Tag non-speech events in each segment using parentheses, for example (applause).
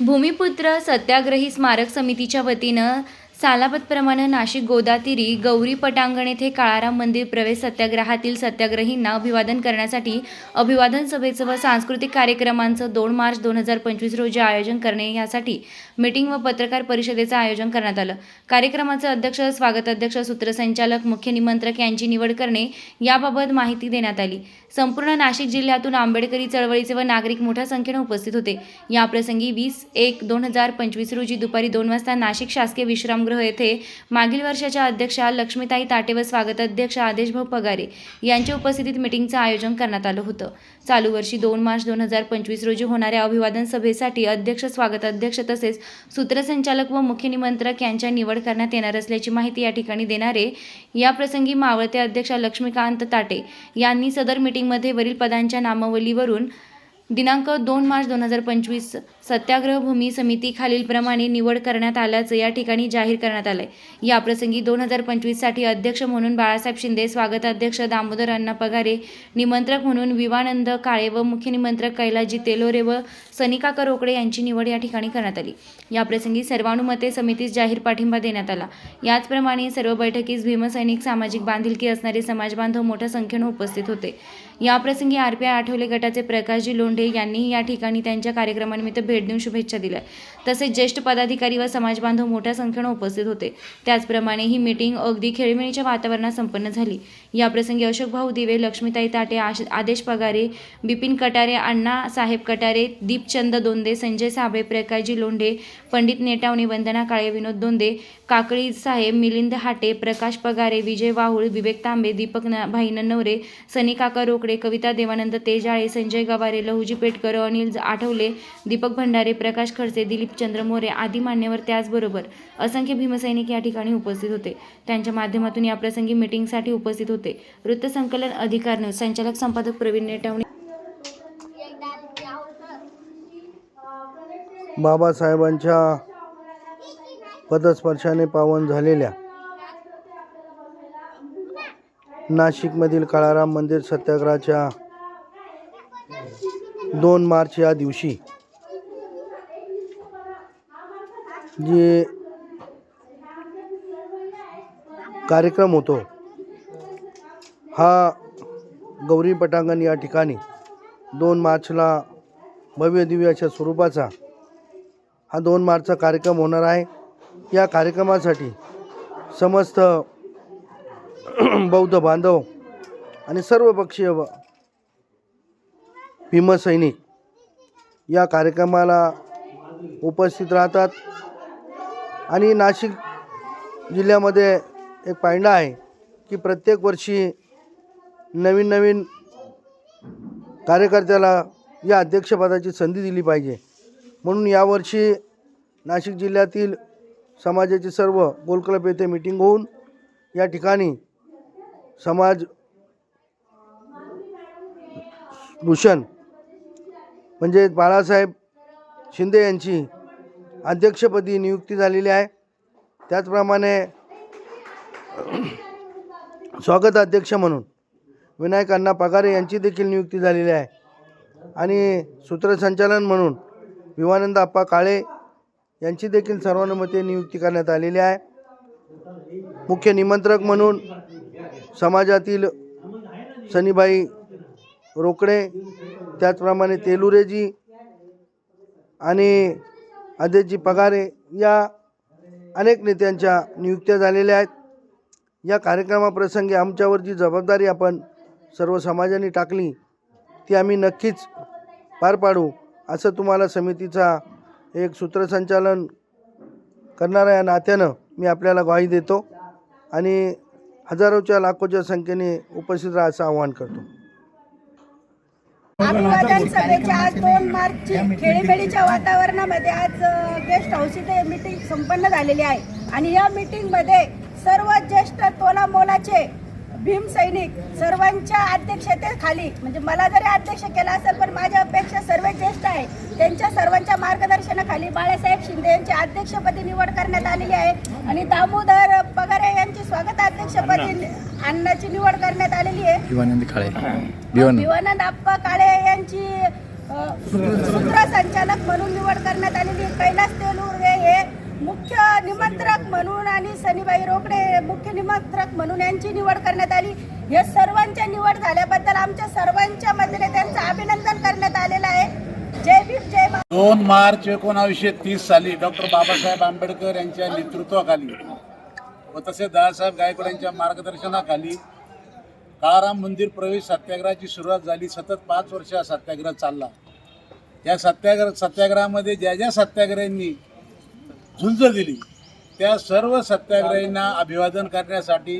भूमिपुत्र सत्याग्रही स्मारक समितीच्या वतीनं सालाबतप्रमाणे नाशिक गोदातिरी गौरी पटांगण येथे काळाराम मंदिर प्रवेश सत्याग्रहातील सत्याग्रहींना अभिवादन करण्यासाठी अभिवादन सभेचं व सांस्कृतिक कार्यक्रमांचं दोन मार्च दोन हजार पंचवीस रोजी आयोजन करणे यासाठी मीटिंग व पत्रकार परिषदेचं आयोजन करण्यात आलं. कार्यक्रमाचं अध्यक्ष स्वागत अध्यक्ष सूत्रसंचालक मुख्य निमंत्रक यांची निवड करणे याबाबत माहिती देण्यात आली. संपूर्ण नाशिक जिल्ह्यातून आंबेडकरी चळवळीचे व नागरिक मोठ्या संख्येने उपस्थित होते. याप्रसंगी वीस एक दोन हजार पंचवीस रोजी दुपारी दोन वाजता नाशिक शासकीय विश्रामगृह येथे मागील वर्षाच्या अध्यक्षा लक्ष्मीताई ताटे व स्वागत अध्यक्ष आदेशभाऊ पगारे यांच्या उपस्थितीत मिटिंगचं आयोजन करण्यात आलं होतं. चालू वर्षी दोन मार्च दोन हजार पंचवीस रोजी होणाऱ्या अभिवादन सभेसाठी अध्यक्ष स्वागत अध्यक्ष तसेच सूत्रसंचालक व मुख्य निमंत्रक यांच्या निवड करण्यात येणार असल्याची माहिती या ठिकाणी देणारे याप्रसंगी मावळते अध्यक्ष लक्ष्मीकांत ताटे यांनी सदर मीटिंगमध्ये वरील पदांच्या नामावलीवरून दिनांक दोन मार्च दोन हजार पंचवीस सत्याग्रह भूमी समिती खालीलप्रमाणे निवड करण्यात आल्याचं या ठिकाणी जाहीर करण्यात आलंय. याप्रसंगी दोन हजार पंचवीससाठी अध्यक्ष म्हणून बाळासाहेब शिंदे स्वागताध्यक्ष दामोदर अण्णा पगारे निमंत्रक म्हणून विवानंद काळे व मुख्य निमंत्रक कैलाजी तेलोरे व सनिकाका रोकडे यांची निवड या ठिकाणी करण्यात आली. याप्रसंगी सर्वानुमते समितीस जाहीर पाठिंबा देण्यात आला. याचप्रमाणे सर्व बैठकीस भीमसैनिक सामाजिक बांधिलकी असणारे समाजबांधव मोठ्या संख्येनं उपस्थित होते. याप्रसंगी आर पी आय आठवले गटाचे प्रकाशजी लोंढे यांनीही या ठिकाणी त्यांच्या कार्यक्रमानिमित्त भेट देऊन शुभेच्छा दिल्या. तसेच ज्येष्ठ पदाधिकारी व समाजबांधव मोठ्या संख्येनं उपस्थित होते. त्याचप्रमाणे ही मीटिंग अगदी खेळीमेळीच्या वातावरणात संपन्न झाली. याप्रसंगी अशोक भाऊ दिवे लक्ष्मीताई ताटे आश- आदेश पगारे बिपिन कटारे अण्णा साहेब कटारे दीपचंद दोंदे संजय साबळे प्रकाशजी लोंढे पंडित नेटावणे वंदना काळे विनोद दोंदे काकळी साहेब मिलिंद हाटे प्रकाश पगारे विजय वाहुळ विवेक तांबे दीपक न भाई नन्नवरे सनी काका रोकडे कविता देवानंद तेजाळे संजय गवारे शिवजी पेटकर अनिल आठवले दीपक भंडारे प्रकाश खडसे दिलीप चंद्र मोरे आदी मान्यवर त्याचबरोबर असंख्य भीमसैनिक या ठिकाणी उपस्थित होते. त्यांच्या माध्यमातून या प्रसंगी मीटिंगसाठी उपस्थित होते. वृत्तसंकलन अधिकार न्यूज संचालक संपादक प्रवीण नेटावणे. बाबासाहेबांच्या पदस्पर्शाने पावन झालेल्या नाशिकमधील काळाराम मंदिर सत्याग्रहाच्या दोन मार्च या दिवशी. जे कार्यक्रम होतो हा गौरी पटांगण या ठिकाणी दोन मार्चला भव्य दिव्य अशा स्वरूपाचा हा दोन मार्चचा कार्यक्रम होणार आहे. या कार्यक्रमासाठी समस्त (clears throat) बौद्ध बांधव आणि सर्व पक्षीय भीमसैनिक या कार्यक्रमाला उपस्थित राहतात. आणि नाशिक जिल्ह्यामध्ये एक पायंडा आहे की प्रत्येक वर्षी नवीन नवीन कार्यकर्त्याला या अध्यक्षपदाची संधी दिली पाहिजे. म्हणून यावर्षी नाशिक जिल्ह्यातील समाजाचे सर्व गोलक्लब येथे मिटिंग होऊन या ठिकाणी समाज भूषण म्हणजे बाळासाहेब शिंदे यांची अध्यक्षपदी नियुक्ती झालेली आहे. त्याचप्रमाणे स्वागत अध्यक्ष म्हणून विनायक अण्णा पगारे यांची देखील नियुक्ती झालेली आहे. आणि सूत्रसंचालन म्हणून विवानंद आप्पा काळे यांची देखील सर्वानुमते नियुक्ती करण्यात आलेली आहे. मुख्य निमंत्रक म्हणून समाजातील सनीबाई रोकडे त्याचप्रमाणे तेलुरेजी आणि अध्यक्षजी पगारे या अनेक नेत्यांच्या नियुक्त्या झालेल्या आहेत. या कार्यक्रमाप्रसंगी आमच्यावर जी जबाबदारी आपण सर्व समाजाने टाकली ती आम्ही नक्कीच पार पाडू असं तुम्हाला समितीचा एक सूत्रसंचालन करणाऱ्या या नात्यानं मी आपल्याला ग्वाही देतो आणि हजारोच्या लाखोच्या संख्येने उपस्थित राहायचं आवाहन करतो. अभिवादन सभेची आज दोन मार्चची खेळीमेळीच्या वातावरणामध्ये आज गेस्ट हाऊस इथे मीटिंग संपन्न झालेली आहे. आणि या मीटिंगमध्ये सर्व ज्येष्ठ तोला मोलाचे भीम सैनिक सर्वांच्या अध्यक्षतेखाली म्हणजे मला जरी अध्यक्ष केला असेल पण माझ्यापेक्षा सर्व ज्येष्ठ आहे त्यांच्या सर्वांच्या मार्गदर्शनाखाली बाळासाहेब शिंदे यांची अध्यक्षपदी निवड करण्यात आलेली आहे. आणि दामोदर पगारे यांची स्वागत अध्यक्षपदी अण्णाची निवड करण्यात आलेली आहे. विवानंद काळे. विवानंद आप्पा काळे यांची सूत्रसंचालक म्हणून निवड करण्यात आलेली कैलास तेलुर्वे हे मुख्य निमंत्रक म्हणून आणि सनीबाई रोकडे हे मुख्य निमंत्रक म्हणून यांची निवड करण्यात आली. हे सर्वांच्या निवड झाल्याबद्दल आमच्या सर्वांच्या वतीने त्यांचं अभिनंदन करण्यात आलेलं आहे. जय भीम जय दोन मार्च एकोणावीसशे तीस साली डॉक्टर बाबासाहेब आंबेडकर यांच्या नेतृत्वाखाली व तसेच दादासाहेब गायकवाड यांच्या मार्गदर्शनाखाली काळाराम मंदिर प्रवेश सत्याग्रहाची सुरुवात झाली. सतत पाच वर्ष हा सत्याग्रह चालला. या सत्याग्रह सत्याग्रहामध्ये ज्या ज्या सत्याग्रहींनी झुंज दिली त्या सर्व सत्याग्रहींना अभिवादन करण्यासाठी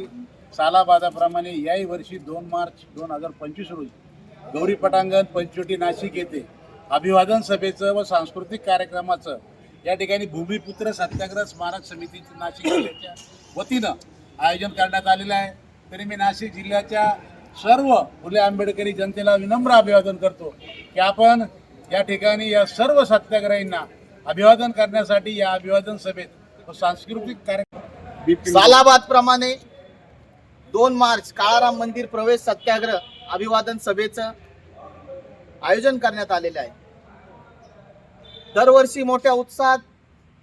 सालाबादाप्रमाणे याही वर्षी दोन मार्च दोन हजार पंचवीस रोजी गौरी पटांगण पंचवटी नाशिक येथे अभिवादन सभेचं व सांस्कृतिक कार्यक्रमाचं या ठिकाणी भूमिपुत्र सत्याग्रह स्मारक समिती नाशिक जिल्ह्याच्या वतीनं आयोजन करण्यात आलेलं आहे. तरी मी नाशिक जिल्ह्याच्या सर्व फुले आंबेडकरी जनतेला विनम्र अभिवादन करतो की आपण या ठिकाणी या सर्व सत्याग्रहींना अभिवादन करण्यासाठी या अभिवादन सभेत सांस्कृतिक कार्यक्रम सालाबाद प्रमाणे दोन मार्च काळाराम मंदिर प्रवेश सत्याग्रह अभिवादन सभेचं आयोजन करण्यात आलेलं आहे. दरवर्षी मोठ्या उत्साहात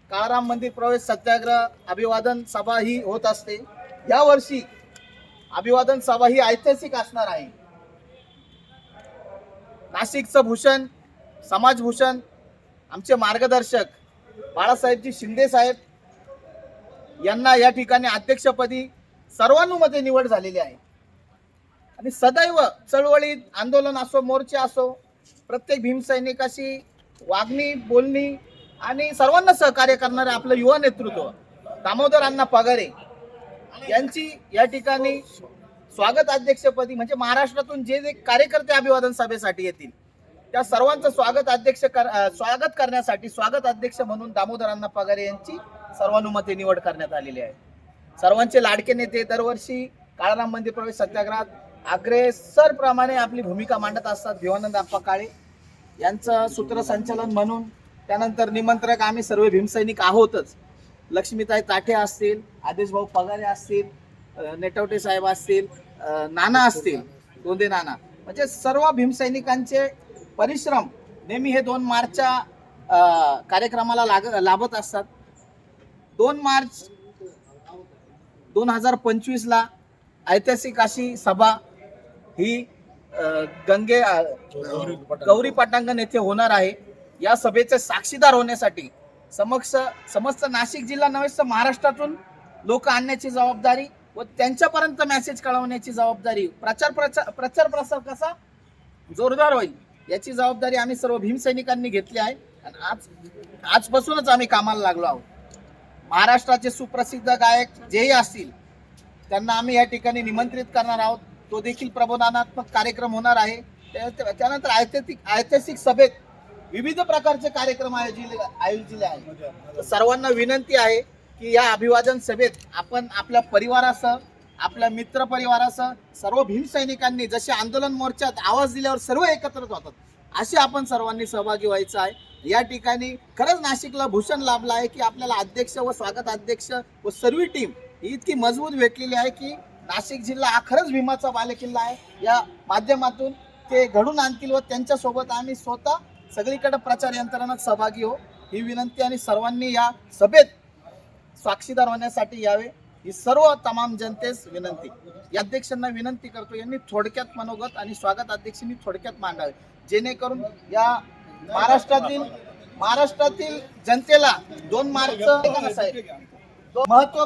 काळाराम मंदिर प्रवेश सत्याग्रह अभिवादन सभा ही होत असते. यावर्षी अभिवादन सभा ही ऐतिहासिक असणार आहे. नाशिकचं भूषण समाजभूषण आमचे मार्गदर्शक बाळासाहेबजी शिंदे साहेब यांना या ठिकाणी अध्यक्षपदी सर्वानुमते निवड झालेली आहे. आणि सदैव चळवळीत आंदोलन असो मोर्चे असो प्रत्येक भीमसैनिकाशी वागणी बोलणी आणि सर्वांना सहकार्य करणारे आपलं युवा नेतृत्व. दामोदर अण्णा पगारे. यांची या ठिकाणी स्वागत अध्यक्षपदी म्हणजे महाराष्ट्रातून जे जे कार्यकर्ते अभिवादन सभेसाठी येतील त्या सर्वांचं स्वागत अध्यक्ष कर स्वागत करण्यासाठी स्वागत अध्यक्ष म्हणून दामोदर अण्णा पगारे यांची सर्वानुमते निवड करण्यात आलेली आहे. सर्वांचे लाडके नेते दरवर्षी काळाराम मंदिर प्रवेश सत्याग्रहात अग्रेसरप्रमाणे आपली भूमिका मांडत असतात. भिवानंद आप्पा काळे यांचं सूत्रसंचालन म्हणून त्यानंतर निमंत्रक आम्ही सर्व भीमसैनिक आहोतच. लक्ष्मीताई ताठे असतील आदेशभाऊ पगारे असतील नेटवटे साहेब असतील नाना असतील दोंदे नाना. म्हणजे सर्व भीमसैनिकांचे परिश्रम नेहमी हे दोन मार्चच्या कार्यक्रमाला लाग लाभत असतात. दोन मार्च दोन हजार पंचवीसला ऐतिहासिक अशी सभा ही गंगे गौरी पटांगण. येथे होणार आहे. या सभेचे साक्षीदार होण्यासाठी समक्ष समस्त नाशिक जिल्हा नव्हे तर महाराष्ट्रातून लोक आणण्याची जबाबदारी व त्यांच्यापर्यंत मेसेज कळवण्याची जबाबदारी. प्रचार प्रचार प्रचार प्रसार कसा? जोरदार होईल. याची जबाबदारी आम्ही सर्व भीमसैनिकांनी घेतली आहे. आणि आज आजपासूनच आम्ही कामाला लागलो आहोत. महाराष्ट्राचे सुप्रसिद्ध गायक जेही असतील त्यांना आम्ही या ठिकाणी निमंत्रित करणार आहोत. तो देखील प्रबोधनात्मक कार्यक्रम होणार आहे. त्या- त्यानंतर ऐतिहासिक ऐतिहासिक सभेत विविध प्रकारचे कार्यक्रम आयोजिले आयोजिले आहेत सर्वांना विनंती आहे की या अभिवादन सभेत आपण आपल्या परिवारासह आपल्या मित्र परिवारासह सर्व भीमसैनिकांनी जसे आंदोलन मोर्चात आवाज दिल्यावर सर्व एकत्रच होतात असे आपण सर्वांनी सहभागी व्हायचं आहे. या ठिकाणी खरंच नाशिकला भूषण लाभला आहे की आपल्याला अध्यक्ष व स्वागत अध्यक्ष व सर्व टीम ही इतकी मजबूत भेटलेली आहे की नाशिक जिल्हा हा खरंच भीमाचा बालेकिल्ला आहे. या माध्यमातून ते घडून आणतील व त्यांच्यासोबत आम्ही स्वतः सगळीकडे प्रचार यंत्रणात सहभागी हो. ही विनंती आणि सर्वांनी या सभेत साक्षीदार होण्यासाठी यावे. ही सर्व तमाम जनतेस विनंती. या अध्यक्षांना विनंती करतो यांनी थोडक्यात मनोगत आणि स्वागत अध्यक्षांनी थोडक्यात मांडावे. जेणेकरून या महाराष्ट्रातील महाराष्ट्रातील जनतेला दोन मार्च महत्त्व